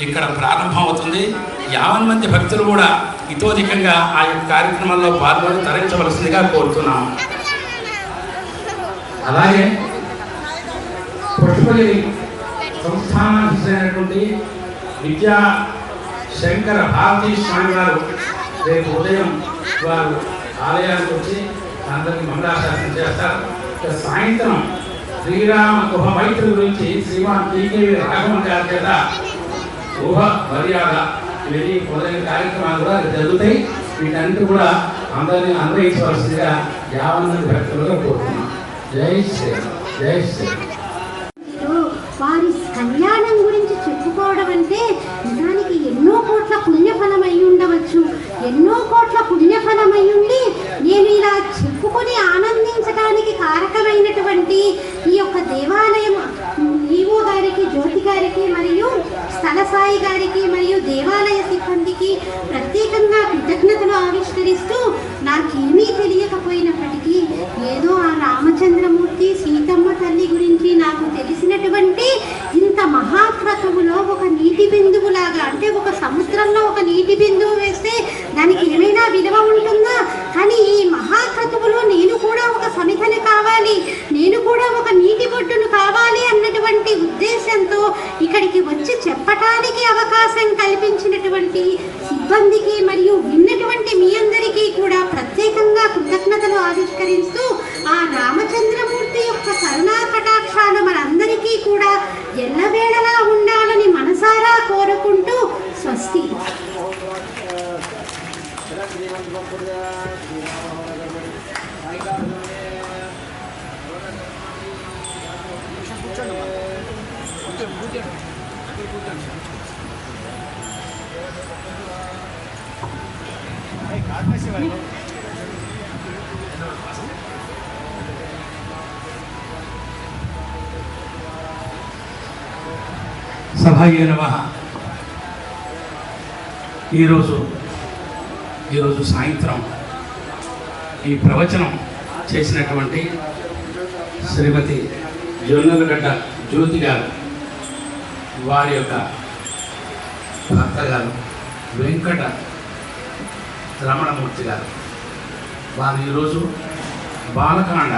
ఇక్కడ ప్రారంభమవుతుంది యావన్ మంది భక్తులు కూడా ఇతోధికంగా ఆ యొక్క కార్యక్రమంలో పాల్గొని తరించవలసిందిగా కోరుతున్నాము అలాగే పుష్పలి సంస్థానాధిమైనటువంటి విద్యా శంకర భారతీ స్వామి వారు రేపు ఉదయం వారు ఆలయానికి వచ్చి అందరికీ మంగళాశాసనం చేస్తారు. ఇక సాయంత్రం శ్రీరామ గుహ మైత్రి గురించి శ్రీమాన్ టీకేవి రాఘవన్ గారి చేత గుహ మర్యాద. ఇవన్నీ మొదలైన కార్యక్రమాలు కూడా జరుగుతాయి. వీటన్నిటి కూడా అందరినీ అన్వయించవలసిందిగా యావన్ మంది భక్తులుగా కోరుతున్నాం. జై శ్రీ జై శ్రీ వారి కళ్యాణం గురించి చెప్పుకోవడం అంటే నిజానికి ఎన్నో కోట్ల పుణ్యఫలం అయి ఉండవచ్చు. ఎన్నో కోట్ల పుణ్యఫలం అయి ఉండి నేను ఇలా చెప్పుకొని ఆనందించడానికి కారకమైనటువంటి ఈ యొక్క దేవాలయం ఈవో గారికి జ్యోతి గారికి మరియు స్థల సాయి గారికి మరియు దేవాలయ సిబ్బందికి ప్రత్యేకంగా కృతజ్ఞతలు ఆవిష్కరిస్తూ నాకేమీ తెలియకపోయినప్పటికీ ఏదో ఆ రామచంద్రమూర్తి సీతమ్మ తల్లి గురించి నాకు తెలిసినటువంటి ఇంత మహాక్రతువులో ఒక నీటి బిందువులాగా అంటే ఒక సముద్రంలో ఒక నీటి బిందువు వేస్తే దానికి ఏమైనా విలువ ఉంటుందా కానీ ఈ మహాక్రతువులో నేను కూడా ఒక సమిధని కావాలి నేను కూడా ఒక నీటి బొడ్డును కావాలి అన్నటువంటి ఉద్దేశంతో ఇక్కడికి వచ్చి చెప్పటానికి అవకాశం కల్పించినటువంటి సిబ్బందికి మరియు విన్నటువంటి మీ అందరికీ కూడా ప్రత్యేకంగా కృతజ్ఞతలు ఆవిష్కరిస్తూ ఆ రామచంద్రమూర్తి యొక్క కరుణా కటాక్షాలు మనందరికీ కూడా ఎల్లవేళలా సభాయ నమ. ఈరోజు ఈరోజు సాయంత్రం ఈ ప్రవచనం చేసినటువంటి శ్రీమతి జొన్నలగడ్డ జ్యోతి గారు వారి యొక్క భర్త గారు వెంకట రమణమూర్తి గారు. వారు ఈరోజు బాలకాండ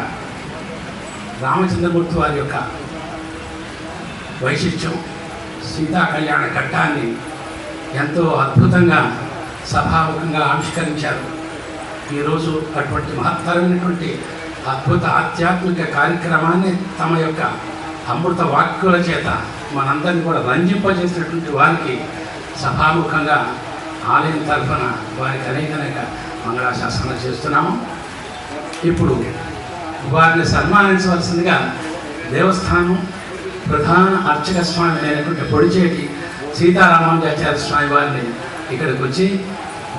రామచంద్రమూర్తి వారి యొక్క వైశిష్ట్యం సీతా కళ్యాణ ఘట్టాన్ని ఎంతో అద్భుతంగా సభాముఖంగా ఆవిష్కరించారు. ఈరోజు అటువంటి మహత్తరమైనటువంటి అద్భుత ఆధ్యాత్మిక కార్యక్రమాన్ని తమ యొక్క అమృత వాక్యుల చేత మనందరినీ కూడా రంజింపజేసినటువంటి వారికి సభాముఖంగా ఆలయం తరఫున వారికి అనేక అనేక మంగళాశాసనాలు చేస్తున్నాము. ఇప్పుడు వారిని సన్మానించవలసిందిగా దేవస్థానం ప్రధాన అర్చక స్వామి అయినటువంటి పొడిచేటి సీతారామాచార్య స్వామి వారిని ఇక్కడికి వచ్చి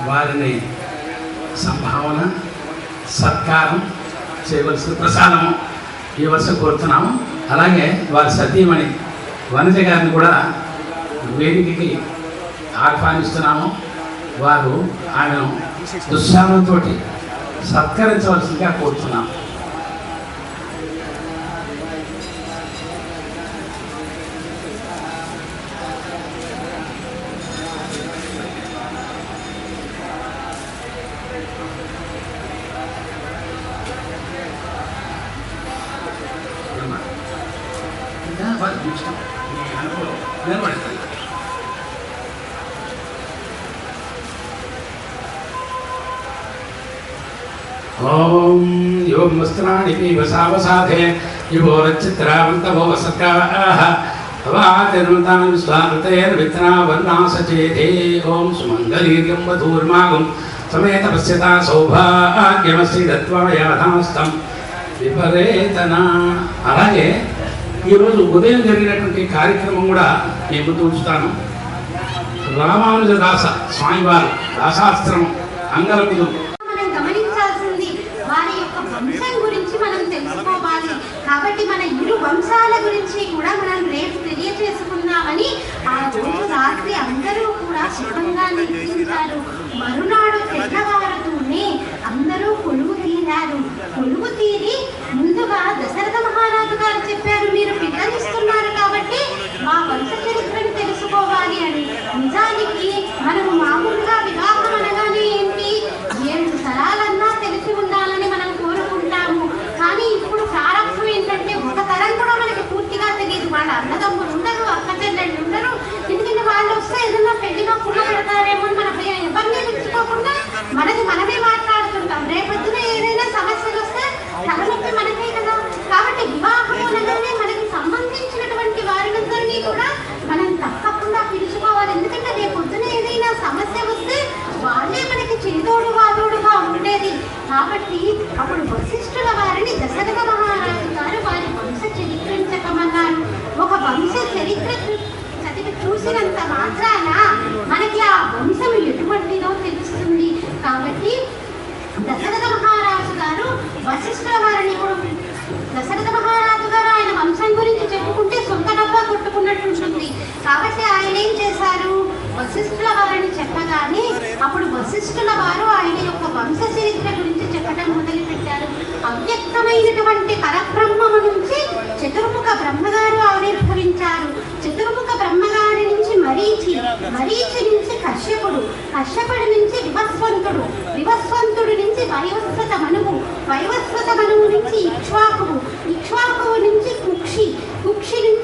వారిని సంభావన సత్కారం చేయవలసిన ప్రసాదము ఇవ్వలసి కోరుతున్నాము. అలాగే వారి సతీమణి వనజ గారిని కూడా వేదికకి ఆహ్వానిస్తున్నాము. వారు ఆమెను దుశ్శాలంతో సత్కరించవలసిందిగా కోరుతున్నాము. యోం వస్త్రాణి పీవ సావసాధే యువోరచిత్రావంతమో వసత్కాః అవాతిర్మతాన్ విశ్వామృతైర్విత్నావర్ణాసచేతే ఓం సుమంగళీర్యం వధూర్మాగం. సమేత పశ్యతా సౌభాగ్యమస్తి దత్వాయాధాస్తం విపరేతన. అలాగే ఈరోజు ఉదయం జరిగినటువంటి కార్యక్రమం కూడా నేను ముందు ఉంచుతాను. రామానుజ దాస స్వామివారు దాసాస్త్రం అంగలములు చేశారు. మరునాడు తెల్లవారుతూనే అందరూ కొలువు తీరారు. కొలువు తీరి ముందుగా దశరథ మహారాజు గారు చెప్పారు మీరు పిల్లలిస్తున్నారు కాబట్టి మా వంశ చరిత్రను తెలుసుకోవాలి అని. నిజానికి మనము మామూలు వశిష్ఠుల వారు ఆయన యొక్క వంశ చరిత్ర గురించి చెప్పడం మొదలుపెట్టారు. అవ్యక్తమైనటువంటి పరబ్రహ్మము నుంచి చతుర్ముఖ బ్రహ్మగారు ఆవిర్భవించారు. చతుర్ముఖ బ్రహ్మగారి నుంచి మరీచి మరీచి నుంచి కశ్యపుడు కశ్యపుడి నుంచి వివస్వంతుడు వివస్వంతుడి నుంచి వైవస్వత మనువు వైవస్వత మనువు నుంచి ఇక్ష్వాకువు ఇక్ష్వాకువు నుంచి కుక్షి కుక్షి నుంచి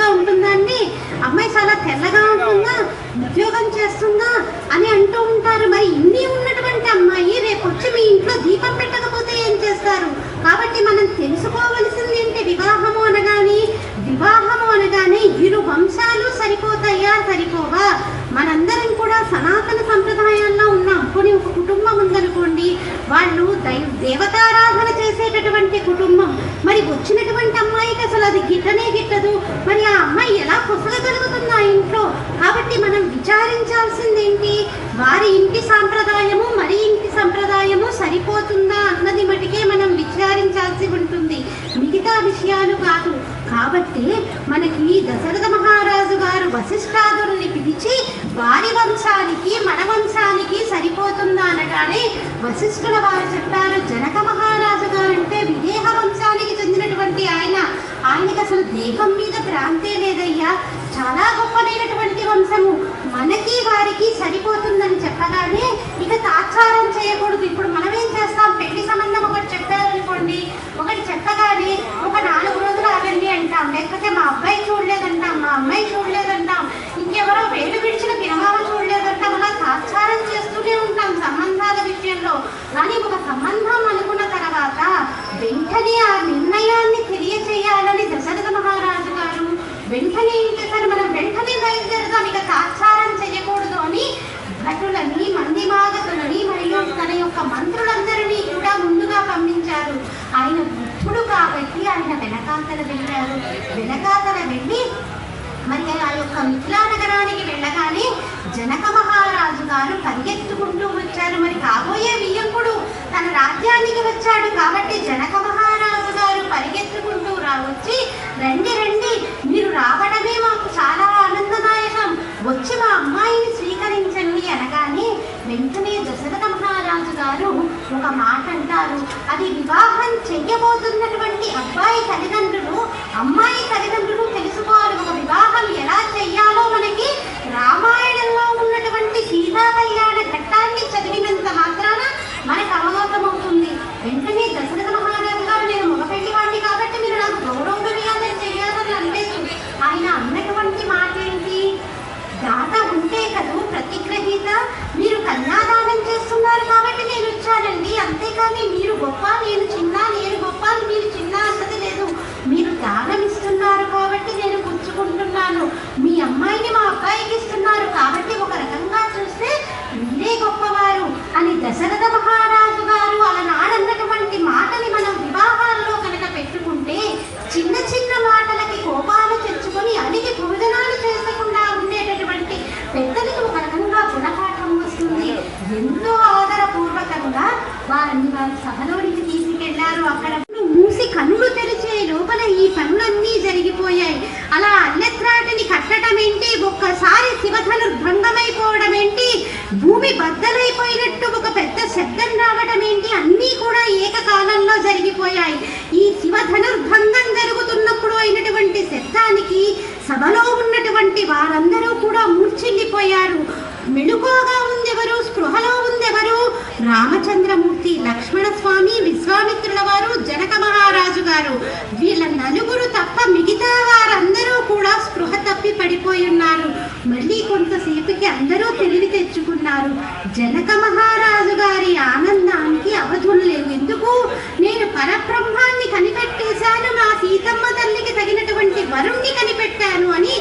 అమ్మాయి నాజుగ్గా ఉంటుందా అండి అమ్మాయి చాలా తెల్లగా ఉంటుందా ఉద్యోగం చేస్తుందా అని అంటూ ఉంటారు మరి ఇన్ని ఉన్నటువంటి అమ్మాయి రేపు వచ్చి మీ ఇంట్లో దీపం పెట్టకపోతే ఏం చేస్తారు కాబట్టి మనం తెలుసుకోవలసింది ఏంటి వివాహము అనగానే వివాహము అనగానే ఇరు వంశాలు సరిపోతాయా సరిపోవా మనందరం కూడా సనాతన సంప్రదాయాల్లో ఉన్నాం కొన్ని ఒక కుటుంబం ఉందనుకోండి వాళ్ళు దై దేవతారాధన చేసేటటువంటి కుటుంబం మరి వచ్చినటువంటి అమ్మాయికి అసలు అది గిట్టనే గిట్టదు మరి ఆ అమ్మాయి ఎలా కొసగగలుగుతుంది ఆ ఇంట్లో కాబట్టి మనం విచారించాల్సింది ఏంటి వారి ఇంటి సాంప్రదాయము మరి ఇంటి సంప్రదాయము సరిపోతుందా అన్నది మటుకే మనం విచారించాల్సి ఉంటుంది మిగతా విషయాలు కాదు కాబట్టి మనకి దశరథ మహారాజు గారు వశిష్ఠాదుల్ని పిలిచి వారి వంశానికి మన వంశానికి సరిపోతుందా అనగానే వశిష్ఠుల వారు చెప్పారు జనక మహారాజు గారు అంటే విదేహ వంశానికి చెందినటువంటి ఆయన. ఆయనకి అసలు దేహం మీద భ్రాంతే లేదయ్యా. చాలా గొప్పదైనటువంటి వంశము. మనకి వారికి సరిపోతుందని చెప్పగానే ఇక తాత్సారం చేయకూడదు. ఇప్పుడు మనం ఏం చేస్తాం? పెళ్ళి సంబంధం ఒకటి చెప్పారనుకోండి. ఒకటి చెప్పగానే అంటాం లేకపోతే మా అబ్బాయి చూడలేదంటాం మా అమ్మాయి చూడలేదంటాం. ఇంకెవరో వేలు విడిచిన పినమామ చూడలేదంటాం. అలా సాక్షారం చేస్తూనే ఉంటాం సంబంధాల విషయంలో. కానీ ఒక సంబంధం అనుకున్న తర్వాత వెంటనే ఆ నిర్ణయాన్ని తెలియచేయాలని దశరథ మహారాజు గారు వెంటనే ఏం చేశారు? మనం వెంటనే బయలుదేరుతాం. ఇక సాక్షారం చేయకూడదు అని భటులని మందిమాగతులని మరియు తన యొక్క మంత్రులందరినీ కూడా ముందుగా పంపించారు. ఆయన వృద్ధుడు కాబట్టి ఆయన వెనకాతల వెళ్ళారు. వెనకాతల వెళ్ళి మరి ఆ యొక్క మిథిలా నగరానికి వెళ్ళగానే జనక మహారాజు గారు పరిగెత్తుకుంటూ వచ్చారు. మరి కాబోయే వియ్యంకుడు తన రాజ్యానికి వచ్చాడు కాబట్టి జనక మహారాజు గారు పరిగెత్తుకుంటూ రావచ్చి రండి రండి మీరు రావడమే మాకు చాలా ఆనందదాయకం. వచ్చి మా అమ్మాయిని స్వీకరించండి అనగానే వెంటనే దశరథ రాజు గారు ఒక మాట అంటారు. అది వివాహం చెయ్యబోతున్నటువంటి అబ్బాయి తల్లిదండ్రులు అమ్మాయి తల్లిదండ్రులు తెలుసుకోవాలి ఒక వివాహం ఎలా చెయ్యాలో మనకి రామాయణంలో ఉన్నటువంటి సీతా కళ్యాణ ఘట్టాన్ని చదివినంత మాత్రాన మనకు అవగతమవుతుంది వెంటనే దశరథ మహారాజు గారు నేను మగపెళ్ళి వాడిని కాబట్టి మీరు నాకు గౌరవ మర్యాదలు చేయాలని అనలేదు ఆయన అన్నటువంటి మాట ఏంటి దాత ఉంటే కదూ ప్రతిగ్రహీత మీరు కన్యాదానం చేస్తున్నారు కాబట్టి నేను వచ్చానండి అంతేకాని మీరు గొప్ప నేను చిన్న నేను గొప్ప మీరు చిన్న అన్నది లేదు. మీరు దానం ఇస్తున్నారు కాబట్టి నేను పుచ్చుకుంటున్నాను. మీ అమ్మాయిని మా అబ్బాయికి ఇస్తున్నారు కాబట్టి ఒక రకంగా చూస్తే మీరే గొప్పవారు అని దశరథ మహారాజు గారు అలనాడన్నటువంటి మాటని మనం వివాహాల్లో కనుక పెట్టుకుంటే చిన్న చిన్న మాటలకి కోపాలు తెచ్చుకొని అడిగి భోజనాలు చేయకుండా ఉండేటటువంటి పెద్దలకి ఒక రకంగా గుణపాఠం వస్తుంది ఎంతో ఆదరపూర్వకంగా వారిని వారి సభలోనికి తీసుకెళ్ళారు అక్కడ మూసి కన్నులు తెరిచే లోపల ఈ పనులన్నీ జరిగిపోయాయి అలా అల్లెత్రాటిని కట్టడం ఏంటి ఒక్కసారి శివధను భంగమైపోవడం ఏంటి భూమి బద్దలైపోయినట్టు ఒక పెద్ద శబ్దం రావడం ఏంటి అన్నీ కూడా ఏకకాలంలో జరిగిపోయాయి ఈ శివధనుర్భంగం జరుగుతున్నప్పుడు అయినటువంటి శబ్దానికి సభలో ఉన్నటువంటి వారందరూ కూడా మూర్ఛిల్లిపోయారు మెళుకోగా ఉందెవరు స్పృహలో ఉందెవరు రామచంద్రమూర్తి లక్ష్మణ స్వామి విశ్వామిత్రుల వారు జనక మహారాజు గారు. వీళ్ళ నలుగురు తప్ప మిగతా వారందరూ కూడా స్పృహ తప్పి పడిపోయి ఉన్నారు. మళ్ళీ కొంతసేపుకి అందరూ తెలివి తెచ్చుకున్నారు. జనక మహారాజు గారి ఆనందానికి అవధులు లేవు. ఎందుకు? నేను పరబ్రహ్మాన్ని కనిపెట్టేశాను. నా సీతమ్మ తల్లికి తగినటువంటి వరుణ్ణి కనిపెట్టాను అని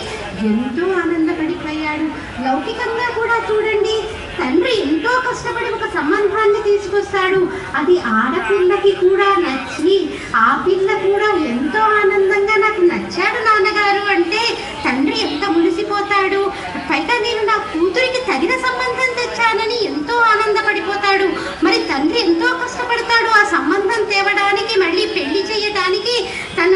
ఎంతో ఆనందపడిపోయాడు. లౌకికంగా కూడా చూడండి. తండ్రి ఎంతో కష్టపడి ఒక సంబంధాన్ని తీసుకొస్తాడు. అది ఆడపిల్లకి కూడా నచ్చి ఆ పిల్ల కూడా ఎంతో ఆనందంగా నాకు నచ్చాడు నాన్నగారు అంటే తండ్రి ఎంత మునిసిపోతాడు పైగా నేను నా కూతురికి తగిన సంబంధం తెచ్చానని ఎంతో ఆనందపడిపోతాడు. మరి తండ్రి ఎంతో కష్టపడతాడు ఆ సంబంధం తేవడానికి మళ్ళీ పెళ్ళి చేయడానికి తన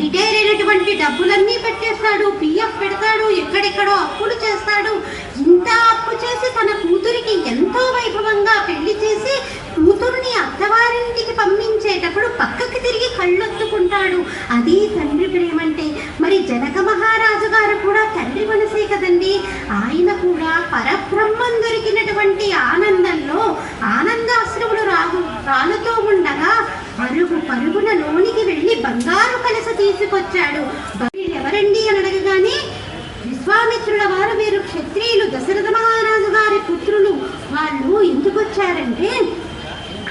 రిటైర్ అయినటువంటి డబ్బులన్నీ పెట్టేస్తాడు పిఎఫ్ పెడతాడు ఎక్కడెక్కడో అప్పులు చేస్తాడు. ఇంత అప్పు చేసి తన కూతురికి ఎంతో వైభవంగా పెళ్ళి చేసి కూతురుని అత్తవారింటికి పంపించేటప్పుడు పక్కకి తిరిగి కళ్ళొత్తుకుంటాడు. అది తండ్రి ప్రేమంటే మరి జనక మహారాజు గారు కూడా తండ్రి మనసే కదండి. ఆయన కూడా పరబ్రహ్మం దొరికినటువంటి ఆనందంలో ఆనందాశ్రములు రాగు రాలుతూ ఉండగా పరుగు పరుగున లోనికి వెళ్ళి బంగారు కలస తీసుకొచ్చాడు. ఎవరండి అని అడగగానే విశ్వామిత్రుల వారు వీరు క్షత్రియులు దశరథ మహారాజు గారి పుత్రులు వాళ్ళు ఎందుకు వచ్చారంటే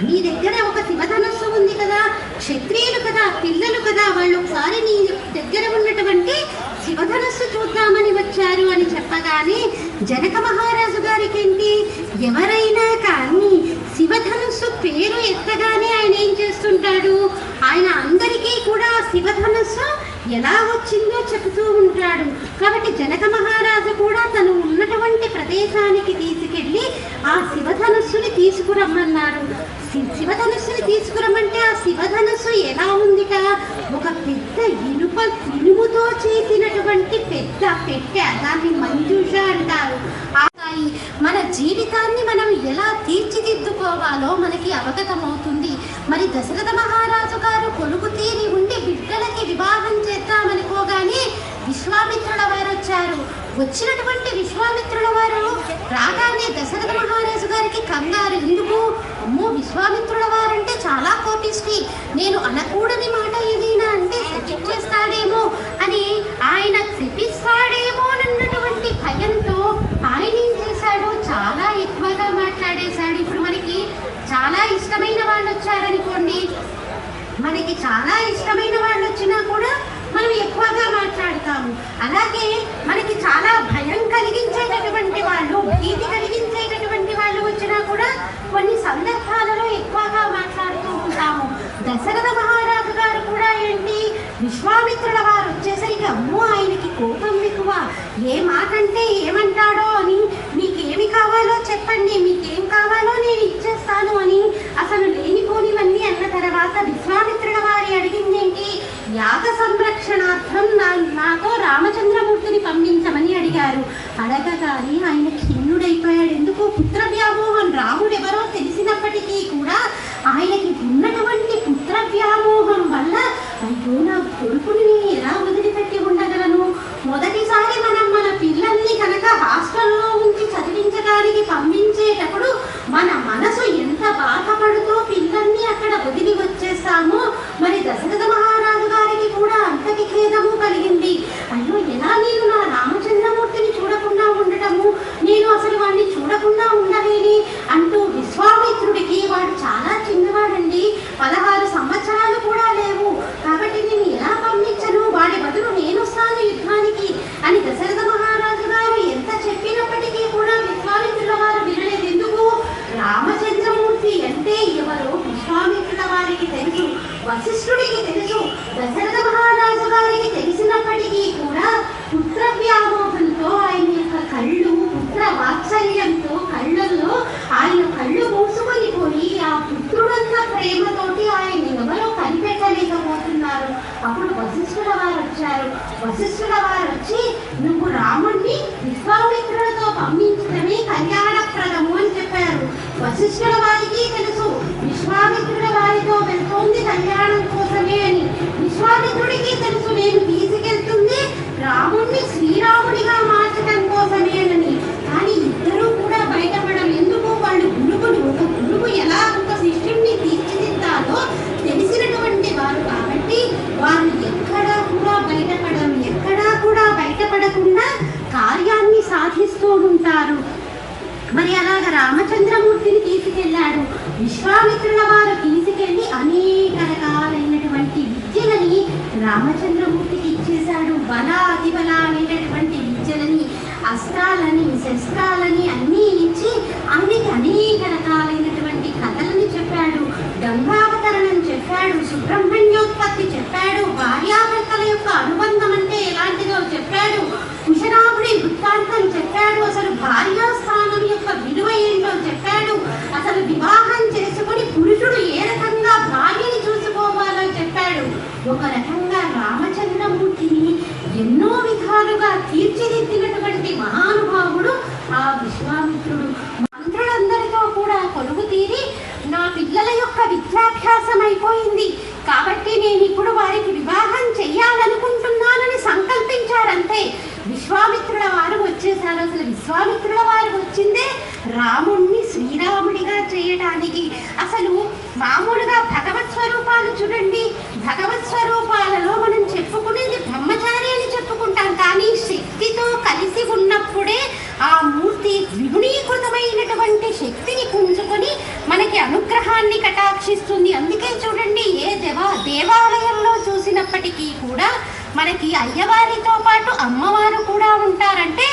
నీ దగ్గర ఒక శివధనస్సు ఉంది కదా క్షత్రియులు కదా పిల్లలు కదా వాళ్ళు ఒకసారి నీ దగ్గర ఉన్నటువంటి శివధనస్సు చూద్దామని వచ్చారు అని చెప్పగానే జనక మహారాజు గారికి ఏంటి ఎవరైనా కానీ శివధనుస్సు పేరు ఎత్తగానే ఆయన ఏం చేస్తుంటాడు? ఆయన అందరికీ కూడా శివధనుస్సు ఎలా వచ్చిందో చెబుతూ ఉంటాడు. కాబట్టి జనక మహారాజు కూడా తను ఉన్నటువంటి ప్రదేశానికి తీసుకెళ్ళి ఆ శివధనుస్సుని తీసుకురమ్మన్నారు శివధనుస్సుని తీసుకురమ్మంటే ఆ శివధనుస్సు ఎలా ఉందిట? ఒక పెద్ద ఇనుప ఇనుముతో చేసినటువంటి పెద్ద పెట్టె దాన్ని మంజుష అంటారు. ఆ ఉంటాయి. మన జీవితాన్ని మనం ఎలా తీర్చిదిద్దుకోవాలో మనకి అవగతమవుతుంది. మరి దశరథ మహారాజు గారు కొలుగు తీరి ఉండి బిడ్డలకి వివాహం చేద్దామనుకోగానే విశ్వామిత్రుల వారు వచ్చారు. వచ్చినటువంటి విశ్వామిత్రుల వారు రాగానే దశరథ మహారాజు గారికి కంగారు ఎందుకు? అమ్మో విశ్వామిత్రుల వారంటే చాలా కోపిష్టి. నేను అనకూడని మాట ఏదైనా అంటే శిక్షిస్తాడేమో అని ఆయన శిపిస్తాడేమో అన్నటువంటి భయంతో ఆయన చాలా ఎక్కువగా మాట్లాడేశాడు. ఇప్పుడు మనకి చాలా ఇష్టమైన వాళ్ళు వచ్చారనుకోండి మనకి చాలా ఇష్టమైన వాళ్ళు వచ్చినా కూడా మనం ఎక్కువగా మాట్లాడతాము. అలాగే మనకి చాలా భయం కలిగించేటటువంటి వాళ్ళు భీతి కలిగించేటటువంటి వాళ్ళు వచ్చినా కూడా కొన్ని సందర్భాలలో ఎక్కువగా మాట్లాడుతూ ఉంటాము. దశరథ మహారాజు గారు కూడా ఏంటి విశ్వామిత్రుల వారు వచ్చేసరికి అమ్మో ఆయనకి కోపం ఎక్కువ. ఏ మాట అంటే ఏమంటాడో అని మీకు కావాలో చెప్పండి మీకేం కావాలో నేను ఇచ్చేస్తాను అని. అసలు లేనిపోనివన్నీ అన్న తర్వాత విశ్వామిత్రుల వారి అడిగిందేంటి యాగ సంరక్షణార్థం నా నాతో రామచంద్రమూర్తిని పంపించమని అడిగారు. అడగగానే ఆయన ఖిన్నుడైపోయాడు ఎందుకు? పుత్ర వ్యామోహం రాముడు ఎవరో తెలిసినప్పటికీ కూడా ఆయనకి ఉన్నటువంటి పుత్ర వ్యామోహం వల్ల అయ్యో నా కొడుకుని నేను ఎలా వదిలిపెట్టి ఉండగలను మొదటిసారి మనం మన పిల్లల్ని కనుక హాస్టల్లో ఉంచి చదివించడానికి పంపించేటప్పుడు మన మనసు ఎంత బాధపడుతూ పిల్లల్ని అక్కడ వదిలి వచ్చేస్తామో మరి దశరథ మహారాజు గారికి కూడా అంతటి ఖేదము కలిగింది అయ్యో ఎలా నేను నా రామచంద్రమూర్తిని చూడకుండా ఉండటము నేను అసలు వాడిని చూడకుండా ఉండలేని అంటూ విశ్వామిత్రుడికి వాడు చాలా చిన్నవాడండి పదహారు సంవత్సరాలు కూడా లేవు కాబట్టి నేను ఎలా పంపించను వాడి బదులు నేను వస్తాను యుద్ధానికి అని దశరథ మహారాజు గారు ఎంత చెప్పినప్పటికీ కూడా విశ్వామిత్రుల వారు వినలేదు ఎందుకు రామచంద్రమూర్తి అంటే ఎవరో విశ్వామిత్రుల వారికి తెలుసు వశిష్ఠుడికి తెలుసు దశరథ మహారాజు గారికి తెలిసినప్పటికీ కూడా పుత్ర వ్యామోహంతో ఆయన యొక్క కళ్ళు పుత్ర వాత్సల్యంతో కళ్ళల్లో ఆయన కళ్ళు మూసుకొని పోయి ఆ పుత్రుడన్న ప్రేమతోటి ఆయన ఎవరో కనిపెట్టలేకపోతున్నారు. అప్పుడు వశిష్ఠుల వారు వచ్చారు. వశిష్ఠుల వారు వచ్చి నువ్వు రాముణ్ణి విశ్వామిత్రులతో పంపించడమే కళ్యాణప్రదము అని చెప్పారు. వశిష్ఠుల వారికి తెలుసు విశ్వామిత్రుల వారితో వెళ్తోంది కళ్యాణం కోసమే అని. విశ్వామిత్రుడికి తెలుసు నేను రాముణ్ణి శ్రీరాముడిగా మార్చడం కోసమే అని కానీ ఇద్దరూ కూడా బయటపడడం ఎందుకు? వాళ్ళు గురువులు ఒక గురువు ఎలా ఒక శిష్యుణ్ణి తీర్చిదిద్దాలో తెలిసినటువంటి వారు కాబట్టి వారు ఎక్కడా కూడా బయటపడడం ఎక్కడా కూడా బయటపడకుండా కార్యాన్ని సాధిస్తూ ఉంటారు. మరి అలాగ రామచంద్రమూర్తిని తీసుకెళ్ళాడు విశ్వామిత్రుల వారు తీసుకెళ్ళి అనేక రకాలైనటువంటి విద్యలని రామచంద్రమూర్తి చేశాడు. బల అతిబల అనేటటువంటి విద్యలని అస్త్రాలని శస్త్రాలని అన్నీ ఇచ్చి ఆయనకి అనేక రకాలైనటువంటి కథలను చెప్పాడు. గంగావతరణం చెప్పాడు. సుబ్రహ్మణ్యోత్పత్తి చెప్పాడు. భార్యాభర్తల యొక్క అనుబంధం అంటే ఎలాంటిదో చెప్పాడు. కుశరాముడి వృత్తాంతం చెప్పాడు. అసలు భార్యాస్థానం యొక్క విలువ ఏంటో చెప్పాడు. అసలు వివాహం చేసుకుని పురుషుడు ఏ రకంగా భార్యని చూసుకోవాలో చెప్పాడు. ఒక రకంగా ఎన్నో తీర్చిదిద్దినటువంటి మహానుభావుడు ఆ విశ్వామిత్రుడు. మంత్రులందరితో కూడా కొలువు తీరి నా పిల్లల యొక్క విద్యాభ్యాసం అయిపోయింది కాబట్టి నేను ఇప్పుడు వారికి వివాహం చెయ్యాలనుకుంటున్నానని సంకల్పించారంతే. విశ్వామిత్రుల వారు వచ్చేసారు. అసలు విశ్వామిత్రుల వారు వచ్చిందే రాముణ్ణి శ్రీరాముడిగా చేయడానికి అసలు రాముడు భగవత్ స్వరూపాలు చూడండి భగవత్ స్వరూపాలలో మనం చెప్పుకునేది బ్రహ్మచారి అని చెప్పుకుంటాం కానీ శక్తితో కలిసి ఉన్నప్పుడే ఆ మూర్తి ద్విగుణీకృతమైనటువంటి శక్తిని పుంజుకొని మనకి అనుగ్రహాన్ని కటాక్షిస్తుంది. అందుకే చూడండి ఏ దేవా దేవాలయంలో చూసినప్పటికీ కూడా మనకి అయ్యవారితో పాటు అమ్మవారు కూడా ఉంటారంటే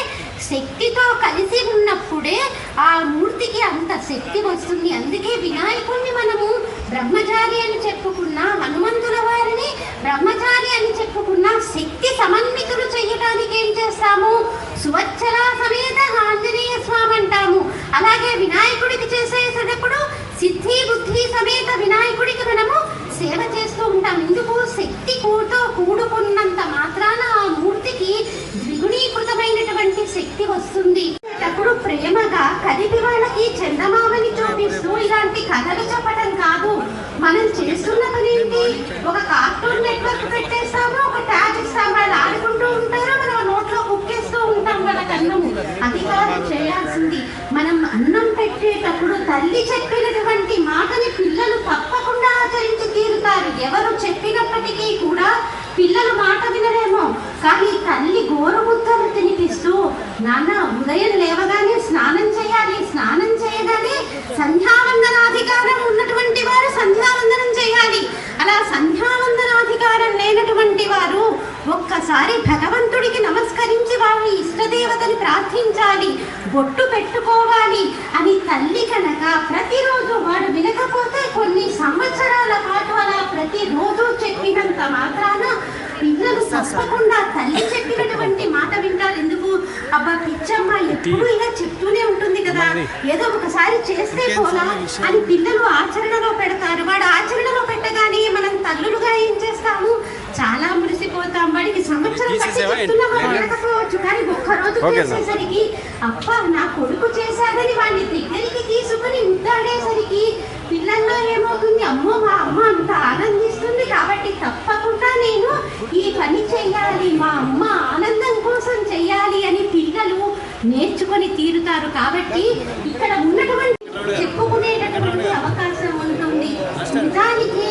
శక్తితో కలిసి ఉన్నప్పుడే ఆ మూర్తికి అంత శక్తి వస్తుంది. అందుకే వినాయకుడిని మనము బ్రహ్మచారి అని చెప్పుకున్నా హనుమంతుల వారిని బ్రహ్మచారి అని చెప్పుకున్నా శక్తి సమన్వితులు చేయడానికి ఏం చేస్తాము? సువచ్చల సమేత ఆంజనేయ స్వామి అంటాము. అలాగే వినాయకుడికి చేసేటప్పుడు సిద్ధి బుద్ధి సమేత వినాయకుడికి మనము సేవ చేస్తూ ఉంటాం. ఎందుకు శక్తి కూతో కూడుకున్నంత మాత్రాన ఆ మూర్తికి ద్విగుణీకృతమైనటువంటి శక్తి వస్తుంది. అప్పుడు ప్రేమగా కలిపి వాళ్ళకి చందమామని చూపిస్తూ ఇలాంటి కథలు చెప్పడం కాదు. మనం చేస్తున్న పని ఏంటి? ఒక కార్టూన్ నెట్వర్క్ పెట్టేస్తాము ఒక ట్యాగ్ ఇస్తాము వాళ్ళు ఆడుకుంటూ ఉంటారు మనం నోట్లో కుక్కేస్తూ ఉంటాం వాళ్ళ కన్ను అది కాదు చేయాల్సింది పెట్టేటప్పుడు తల్లి చెప్పినటువంటి మాటని పిల్లలు తప్పకుండా ఆచరించి తీరుతారు. ఎవరు చెప్పినప్పటికీ కూడా పిల్లలు మాట వినరేమో. కానీ తల్లి గోరుముద్దలు తినిపిస్తూ నాన్న ఉదయం లేవగానే స్నానం చేయాలి స్నానం చేయగానే సంధ్యావందనాధికారం ఉన్నటువంటి వారు సంధ్యావందనం చేయాలి. అలా సంధ్యావందనాధికారం లేనటువంటి వారు ఒక్కసారి భగవంతుడికి నమస్కరించి వారి ఇష్టదేవతని ప్రార్థించాలి. బొట్టు పెట్టుకోవాలి అని తల్లి కనుక ప్రతిరోజు వాడు వినకపోతే కొన్ని సంవత్సరాల పాటు అలా ప్రతిరోజు చెప్పినంత మాత్రాన పిల్లలు తప్పకుండా తల్లి చెప్పినటువంటి మాట వింటారు. ఎందుకు? అబ్బా పిచ్చమ్మ ఎప్పుడు ఇలా చెప్తూనే ఉంటుంది కదా. ఏదో ఒకసారి చేస్తే పోలా అని పిల్లలు ఆచరణలో పెడతారు. వాడు ఆచరణలో పెట్టగానే మనం తల్లులుగా ఏం చేస్తాము? చాలా మురిసిపోతాం. వాడికి సంవత్సరం వినకపోవచ్చు కానీ ఒక్క రోజు ఓకే సార్. చేసేసరికి అబ్బా నా కొడుకు చేశాడని వాడిని దగ్గరికి తీసుకుని ముద్దాడేసరికి పిల్లల్లో ఏమవుతుంది? అమ్మో మా అమ్మ అంత ఆనందిస్తుంది కాబట్టి తప్పకుండా నేను ఈ పని చెయ్యాలి మా అమ్మ ఆనందం కోసం చెయ్యాలి అని పిల్లలు నేర్చుకొని తీరుతారు కాబట్టి ఇక్కడ ఉన్నటువంటి చెప్పుకునేటటువంటి అవకాశం ఉంటుంది. నిజానికి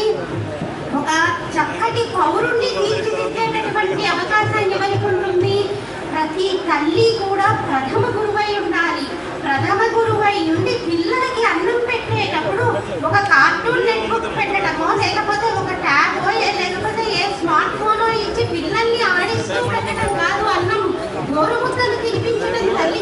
ఒక చక్కటి పౌరుణ్ణి తీర్చిదిద్దేటటువంటి అవకాశం ఎవరికి ఉంటుంది? ప్రతి తల్లి కూడా ప్రథమ గురువై ఉండాలి. ప్రథమ గురువై ఉండి పిల్లలకి అన్నం పెట్టేటప్పుడు ఒక కార్టూన్ నెట్వర్క్ పెట్టడమో లేకపోతే ఒక ట్యాబ్ లేకపోతే ఏ స్మార్ట్ ఫోన్ ఇచ్చి పిల్లల్ని ఆడిస్తూ పెట్టడం కాదు అన్నం. గోరుముద్దలు తినిపించడం తల్లి